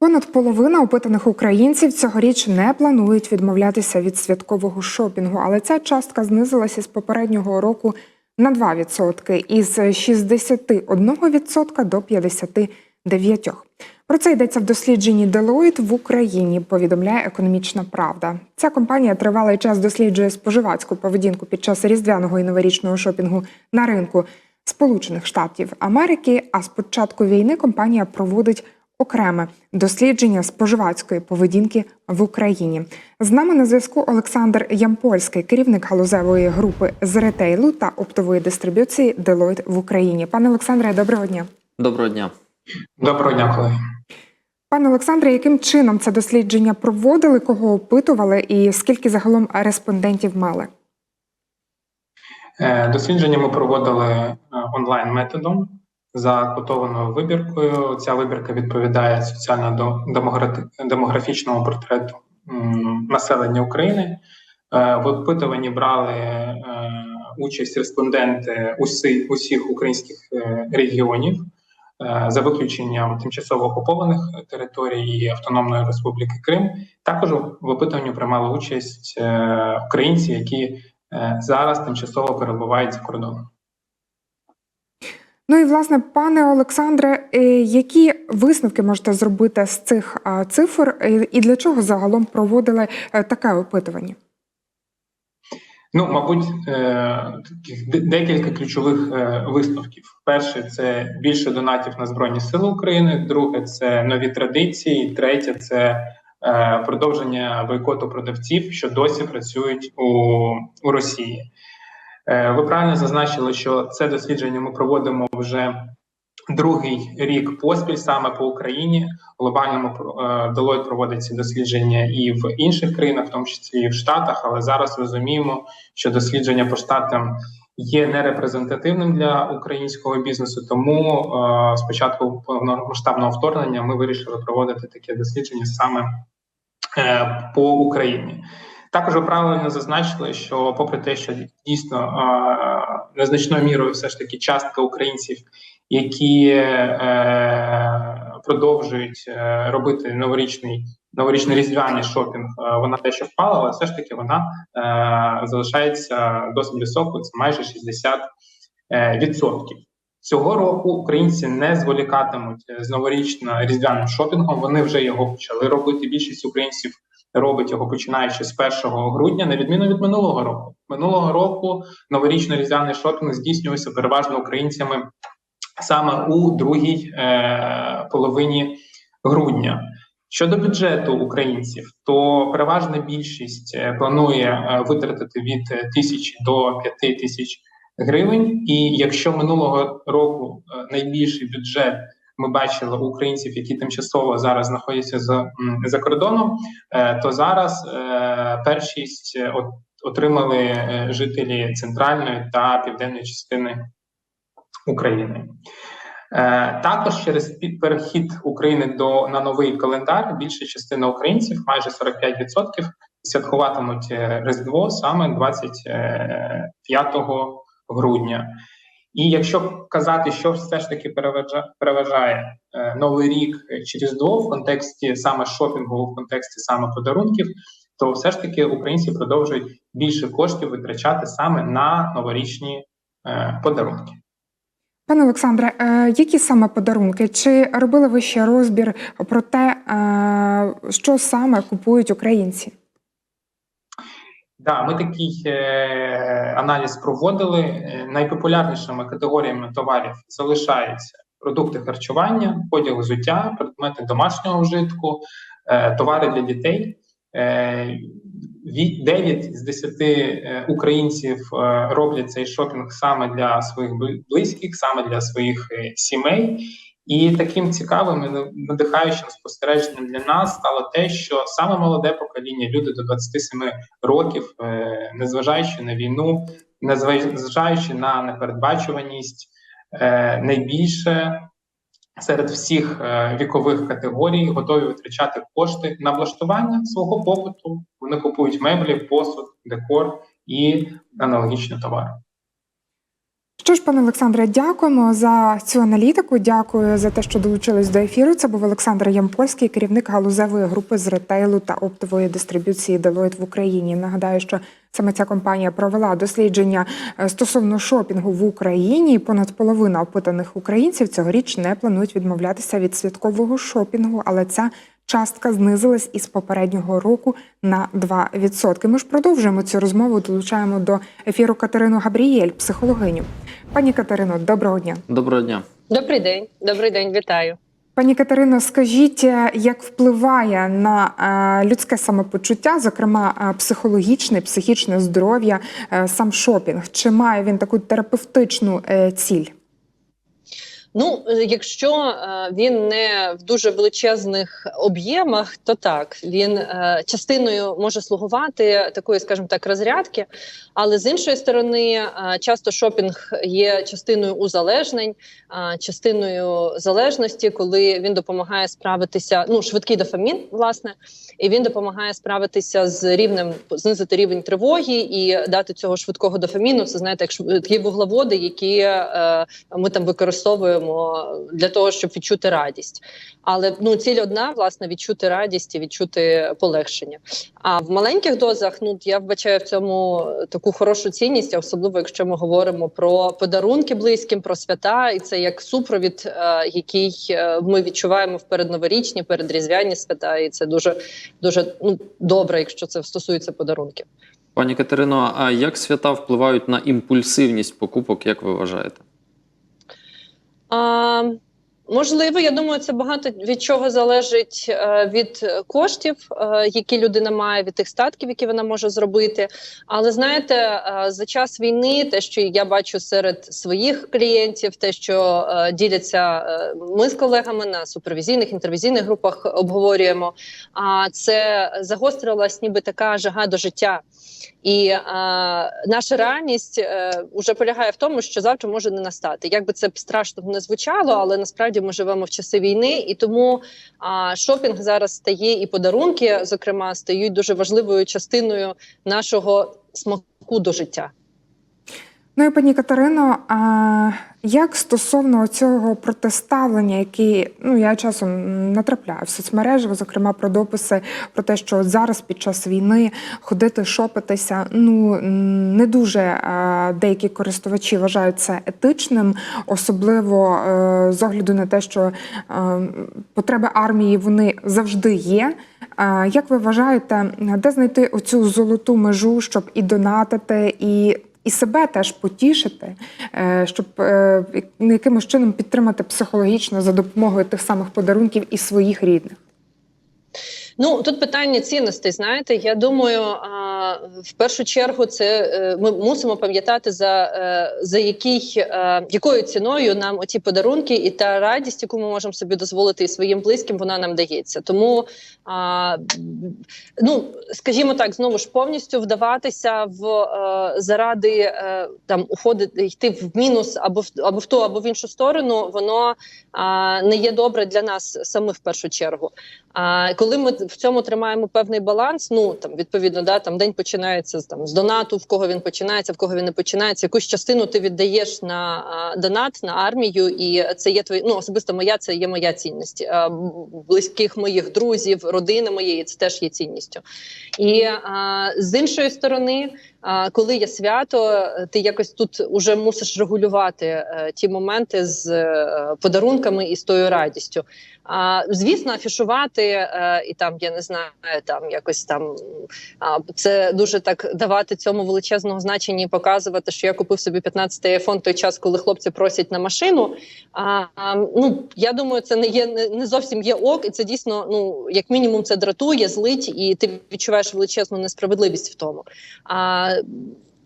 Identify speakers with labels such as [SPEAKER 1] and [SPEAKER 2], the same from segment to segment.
[SPEAKER 1] Понад половина опитаних українців цьогоріч не планують відмовлятися від святкового шопінгу, але ця частка знизилася з попереднього року на 2% із 61% до 59%. Про це йдеться в дослідженні Deloitte в Україні. Повідомляє економічна правда. Ця компанія тривалий час досліджує споживацьку поведінку під час різдвяного і новорічного шопінгу на ринку Сполучених Штатів Америки. А з початку війни компанія проводить окреме дослідження споживацької поведінки в Україні. З нами на зв'язку Олександр Ямпольський, керівник галузевої групи з ретейлу та оптової дистриб'юції Deloitte в Україні. Пане Олександре, доброго дня.
[SPEAKER 2] Доброго дня.
[SPEAKER 3] Доброго дня, колеги.
[SPEAKER 1] Пане Олександре, яким чином це дослідження проводили, кого опитували, і скільки загалом респондентів мали?
[SPEAKER 3] Е, Дослідження ми проводили е, онлайн методом за котованою вибіркою. Ця вибірка відповідає соціально-демографічному портрету населення України. Е, В опитуванні брали е, участь респонденти усі, усіх українських е, регіонів. За виключенням тимчасово окупованих територій Автономної Республіки Крим, також в опитуванні приймали участь українці, які зараз тимчасово перебувають за кордоном.
[SPEAKER 1] Ну і власне, пане Олександре, е, які висновки можете зробити з цих цифр, е, і для чого загалом проводили е, таке опитування?
[SPEAKER 3] Ну, мабуть, таких декілька ключових висновків. Перше, це більше донатів на Збройні Сили України. Друге, це нові традиції. Третє, це продовження бойкоту продавців, що досі працюють у, у Росії. Е, Ви правильно зазначили, що це дослідження ми проводимо вже другий рік поспіль саме по Україні. Глобальному е, Deloitte проводить ці дослідження і в інших країнах, в тому числі і в Штатах. Але зараз розуміємо, що дослідження по штатам є нерепрезентативним для українського бізнесу. Тому е, спочатку повномасштабного вторгнення ми вирішили проводити таке дослідження саме е, по Україні. Також ви правильно зазначили, що попри те, що дійсно е, незначною мірою все ж таки частка українців, які е, продовжують е, робити новорічний новорічний різдвяний шопінг, вона дещо впала, але все ж таки вона залишається досить високою. Це майже 60 е, відсотків. Цього року українці не зволікатимуть з новорічно різдвяним шопінгом. Вони вже його почали робити. Більшість українців робить його починаючи з 1 грудня, на відміну від минулого року. Минулого року новорічно різдвяний шопінг здійснювався переважно українцями саме у другій е, половині грудня. Щодо бюджету українців, то переважна більшість е, планує е, витратити від тисячі до п'яти тисяч гривень. І якщо минулого року е, найбільший бюджет ми бачили українців, які тимчасово зараз знаходяться за, за кордоном, е, то зараз е, першість е, отримали жителі центральної та південної частини України. Також через перехід України до на новий календар більша частина українців, майже 45%, святкуватимуть Різдво саме 25 грудня. І якщо казати, що все ж таки переважа- переважає е, новий рік чи Різдво в контексті саме шопінгу, в контексті саме подарунків, то все ж таки українці продовжують більше коштів витрачати саме на новорічні е, подарунки.
[SPEAKER 1] Пане Олександре, е, які саме подарунки? Чи робили ви ще розбір про те, е, що саме купують українці?
[SPEAKER 3] Да, ми такий е, аналіз проводили. Е, найпопулярнішими категоріями товарів залишаються продукти харчування, одяг взуття, предмети домашнього вжитку, е, товари для дітей. Е, від 9 з 10 е, українців е, роблять цей шопінг саме для своїх близьких, саме для своїх сімей. І таким цікавим і надихаючим спостереженням для нас стало те, що саме молоде покоління, люди до 27 років, е, незважаючи на війну, незважаючи на непередбачуваність, е, найбільше серед всіх е, вікових категорій готові витрачати кошти на влаштування свого побуту. Вони купують меблі, посуд, декор і аналогічні товари.
[SPEAKER 1] Що ж, пане Олександре, дякуємо за цю аналітику. Дякую за те, що долучились до ефіру. Це був Олександр Ямпольський, керівник галузевої групи з ретейлу та оптової дистриб'юції Deloitte в Україні. Нагадаю, що саме ця компанія провела дослідження е, стосовно шопінгу в Україні. Понад половина опитаних українців цьогоріч не планують відмовлятися від святкового шопінгу, але ця частка знизилась із попереднього року на 2%. Ми ж продовжуємо цю розмову. Долучаємо до ефіру Катерину Габрієль, психологиню. Пані Катерино, доброго дня.
[SPEAKER 2] Доброго дня.
[SPEAKER 4] Добрий день, добрий день, вітаю.
[SPEAKER 1] Пані Катерино, скажіть, е, як впливає на е, людське самопочуття, зокрема е, психологічне, психічне здоров'я, е, сам шопінг? Чи має він таку терапевтичну е, ціль?
[SPEAKER 4] Ну, е, якщо е, він не в дуже величезних об'ємах, то так він е, частиною може слугувати такої, скажімо так, розрядки. Але з іншої сторони, часто шопінг є частиною узалежнень, частиною залежності, коли він допомагає справитися. Ну, швидкий дофамін, власне, і він допомагає справитися з рівнем, знизити рівень тривоги і дати цього швидкого дофаміну. Це знаєте, як шв- такі вуглеводи, які ми там використовуємо для того, щоб відчути радість. Але ну ціль одна, власне, відчути радість і відчути полегшення. А в маленьких дозах ну я вбачаю в цьому таку хорошу цінність, особливо якщо ми говоримо про подарунки близьким, про свята, і це як супровід, е, який е, ми відчуваємо в передноворічні, передріздвяні свята, і це дуже дуже ну добре, якщо це стосується подарунків.
[SPEAKER 2] Пані Катерино, а як свята впливають на імпульсивність покупок, як ви вважаєте?
[SPEAKER 4] А, можливо, я думаю, це багато від чого залежить е, від коштів, е, які людина має, від тих статків, які вона може зробити. Але знаєте, е, за час війни, те, що я бачу серед своїх клієнтів, те, що е, діляться е, ми з колегами на супервізійних інтервізійних групах, обговорюємо. А це загострилась ніби така жага до життя. І е, наша реальність е, вже полягає в тому, що завтра може не настати. Як би це страшно не звучало, але насправді ми живемо в часи війни, і тому е, шопінг зараз стає і подарунки, зокрема, стають дуже важливою частиною нашого смаку до життя.
[SPEAKER 1] Ну і пані Катерино, а як стосовно цього протиставлення, які ну я часом натрапляю в соцмережах, зокрема про дописи про те, що зараз під час війни ходити шопитися, ну не дуже е, деякі користувачі вважають це етичним, особливо е, з огляду на те, що е, потреби армії вони завжди є. Е, Як ви вважаєте, де знайти оцю золоту межу, щоб і донатити, і і себе теж потішити, е, щоб е, ну, якимось чином підтримати психологічно за допомогою тих самих подарунків і своїх рідних.
[SPEAKER 4] Ну тут питання цінностей. Знаєте, я думаю, в першу чергу це е, ми мусимо пам'ятати за, е, за який, е, якою ціною нам оті подарунки і та радість, яку ми можемо собі дозволити і своїм близьким, вона нам дається. Тому ну скажімо так, знову ж повністю вдаватися в заради там уходити йти в мінус або в або в ту, або в іншу сторону, воно не є добре для нас самих в першу чергу. А коли ми в цьому тримаємо певний баланс, ну там відповідно, да там день починається з там з донату, в кого він починається, в кого він не починається. Якусь частину ти віддаєш на а, донат на армію, і це є твої, ну особисто моя, це є моя цінність. А, близьких моїх друзів, родини моєї, це теж є цінністю. І а, з іншої сторони. А коли є свято, ти якось тут уже мусиш регулювати е, ті моменти з е, подарунками і з тою радістю. А звісно, афішувати е, і там я не знаю, там якось там це дуже так давати цьому величезного значення і показувати, що я купив собі 15-й iPhone той час, коли хлопці просять на машину. А, ну я думаю, це не є не зовсім є ок, і це дійсно, ну як мінімум, це дратує, злить, і ти відчуваєш величезну несправедливість в тому. А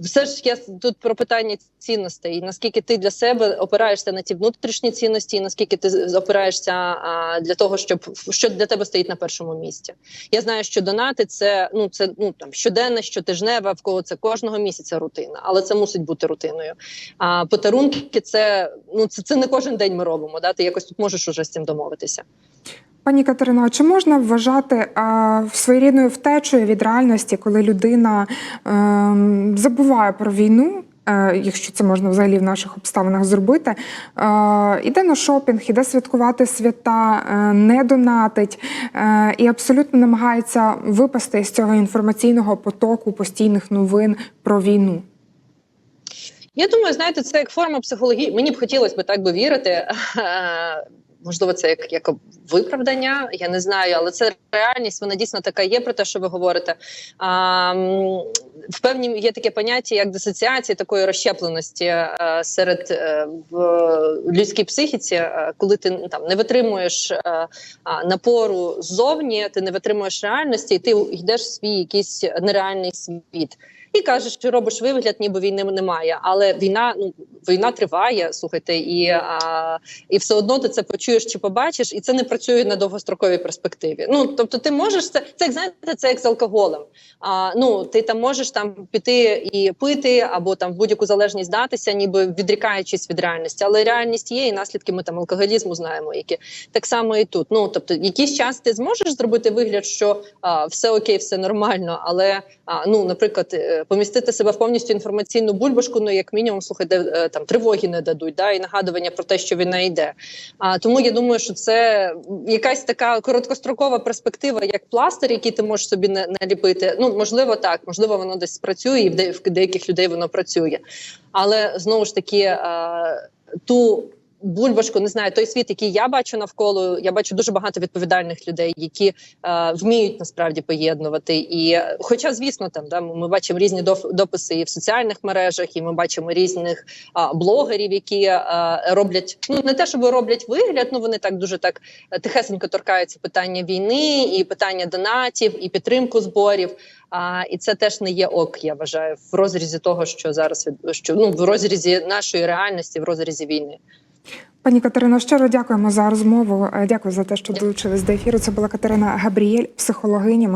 [SPEAKER 4] все ж я тут про питання цінностей, наскільки ти для себе опираєшся на ті внутрішні цінності, і наскільки ти опираєшся а, для того, щоб що для тебе стоїть на першому місці. Я знаю, що донати це ну це ну там щоденна, щотижнева, в кого це кожного місяця рутина, але це мусить бути рутиною. А подарунки це ну це, це не кожен день ми робимо. Да? Ти якось тут можеш уже з цим домовитися.
[SPEAKER 1] Пані Катерино, а чи можна вважати а, своєрідною втечею від реальності, коли людина ем, забуває про війну, е, якщо це можна взагалі в наших обставинах зробити. Е, Іде на шопінг, іде святкувати свята, е, не донатить і абсолютно намагається випасти з цього інформаційного потоку постійних новин про війну.
[SPEAKER 4] Я думаю, знаєте, це як форма психології. Мені б хотілося б так би вірити. Можливо, це як, як виправдання, я не знаю, але це реальність. Вона дійсно така є про те, що ви говорите. А, в певні є таке поняття, як дисоціація такої розщепленості е, серед е, в людській психіці, е, коли ти ну, там не витримуєш напору ззовні, ти не витримуєш реальності, і ти йдеш в свій якийсь нереальний світ. І кажеш, що робиш вигляд, ніби війни немає. Але війна, ну війна триває, слухайте, і а, і все одно ти це почуєш чи побачиш, і це не працює на довгостроковій перспективі. Ну тобто, ти можеш це, це як знаєте, це як з алкоголем. А, ну ти там можеш там піти і пити, або там в будь-яку залежність датися, ніби відрікаючись від реальності. Але реальність є, і наслідки ми там алкоголізму знаємо, які так само і тут. Ну тобто, якийсь час ти зможеш зробити вигляд, що а, все окей, все нормально, але а, ну, наприклад, е, помістити себе в повністю інформаційну бульбашку, ну як мінімум, слухайте, е, там тривоги не дадуть, да, і нагадування про те, що війна йде. А тому я думаю, що це якась така короткострокова перспектива, як пластир, який ти можеш собі наліпити. Ну можливо, так, можливо, воно десь спрацює, і в деяких людей воно працює. Але знову ж таки, ту бульбашку, не знаю, той світ, який я бачу навколо, я бачу дуже багато відповідальних людей, які е, вміють насправді поєднувати. І, е, хоча, звісно, там да ми бачимо різні дописи і в соціальних мережах, і ми бачимо різних а, блогерів, які а, роблять ну не те, щоб роблять вигляд, ну вони так дуже так е, тихесенько торкаються питання війни, і питання донатів, і підтримку зборів. А, і це теж не є ок, я вважаю, в розрізі того, що зараз що ну в розрізі нашої реальності, в розрізі війни.
[SPEAKER 1] Пані Катерино, щиро дякуємо за розмову. Е, Дякую за те, що долучились до ефіру. Це була Катерина Габріель, психологиня.